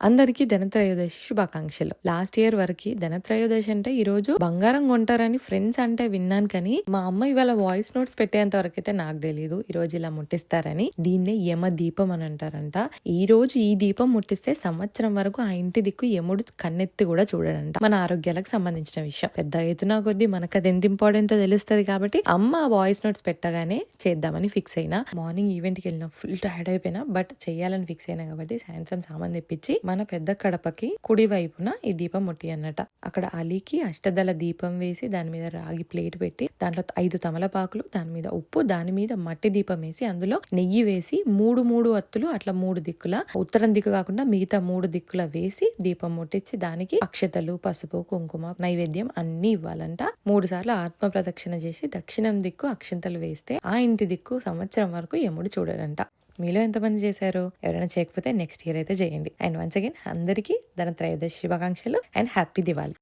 అందరికీ ధనత్రయోదశి శుభాకాంక్షలు. Last year వరకు ధనత్రయోదశి అంటే ఈ రోజు బంగారం కొంటారని ఫ్రెండ్స్ అంటే విన్నాను కానీ మా అమ్మ ఇవాళ వాయిస్ నోట్స్ పెట్టేంత వరకు అయితే నాకు తెలియదు ఈ రోజు ఇలా ముట్టిస్తారని దీన్నే యమ దీపం అని అంటారంట. ఈ రోజు ఈ దీపం ముట్టిస్తే సంవత్సరం వరకు ఆ ఇంటి దిక్కు యముడు కన్నెత్తి కూడా చూడడంట. మన ఆరోగ్యాలకు సంబంధించిన విషయం. పెద్ద ఎత్తున కొద్దీ మనకు అది ఎంత ఇంపార్టెంట్ తెలుస్తుంది కాబట్టి అమ్మ వాయిస్ నోట్స్ పెట్టగానే చేద్దామని ఫిక్స్ అయినా. మార్నింగ్ ఈవెంట్కి వెళ్ళిన ఫుల్ టైర్డ్ అయిపోయినా బట్ చేయాలని ఫిక్స్ అయినా కాబట్టి సాయంత్రం సామాన్ తెప్పించి మన పెద్ద కడపకి కుడి వైపున ఈ దీపం ముట్టి అన్నట. అక్కడ అలీకి అష్టదళ దీపం వేసి దాని మీద రాగి ప్లేట్ పెట్టి దాంట్లో ఐదు తమలపాకులు దాని మీద ఉప్పు దాని మీద మట్టి దీపం వేసి అందులో నెయ్యి వేసి మూడు మూడు అత్తులు అట్లా మూడు దిక్కుల ఉత్తరం దిక్కు కాకుండా మిగతా మూడు దిక్కుల వేసి దీపం ముట్టించి దానికి అక్షతలు పసుపు కుంకుమ నైవేద్యం అన్ని ఇవ్వాలంట. మూడు సార్లు ఆత్మ ప్రదక్షిణ చేసి దక్షిణం దిక్కు అక్షింతలు వేస్తే ఆ ఇంటి దిక్కు సంవత్సరం వరకు యముడు చూడడంట. మీలో ఎంతమంది చేశారు? ఎవరైనా చేయకపోతే నెక్స్ట్ ఇయర్ అయితే చేయండి. అండ్ వన్స్ అగైన్ అందరికీ ధన త్రయోదశి శుభాకాంక్షలు అండ్ హ్యాపీ దివాలి